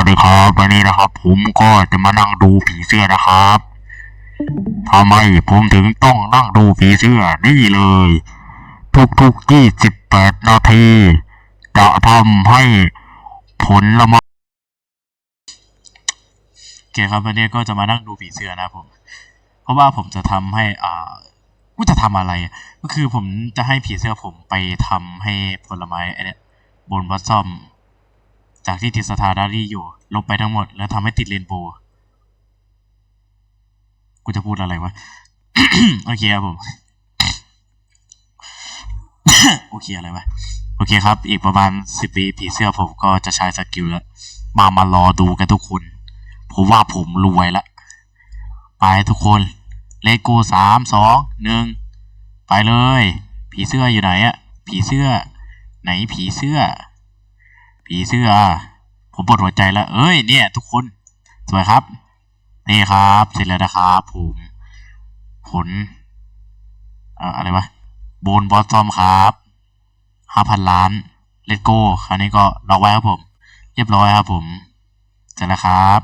วัสดีครับ วันนี้นะครับ ผมก็จะมานั่งดูผีเสื้อนะครับทำไมผมถึงต้องนั่งดูผีเสื้อนี่เลย ทุกๆยี่สิบแปดนาที จะทำให้ผลละไม้โอเคครับวันนี้ก็จะมานั่งดูผีเสื้อนะผม เพราะว่าผมจะทำให้อ่ากูจะทำอะไร ก็คือผมจะให้ผีเสื้อผมไปทำให้ผลไม้ไอเนี่ยบนบอสซอม จากที่ติดสถานารีอยู่ลงไปทั้งหมด แล้วทำให้ติดเรนโบว์กูจะพูดอะไรวะ โอเคครับผม โอเคอะไรวะ โอเคครับ อีกประมาณสิบวิผีเสื้อผมก็จะใช้สกิลแล้ว มามารอดูกันทุกคน ผมว่าผมรวยละ ไปทุกคน เลขกูสามสองหนึ่งไปเลย ผีเสื้ออยู่ไหนอะผีเสื้อ ไหนผีเสื้อ ผีเสื้อ ผมปวดหัวใจแล้ว เอ้ยเนี่ย ทุกคน สวยครับ นี่ครับ เสร็จแล้วนะครับผมผลเอ่ออะไรวะโบนบอสซอมครับห้าพันล้านเลตโก้คราวนี้ก็ล็อกไว้ครับผม เรียบร้อยครับผม เสร็จแล้วครับ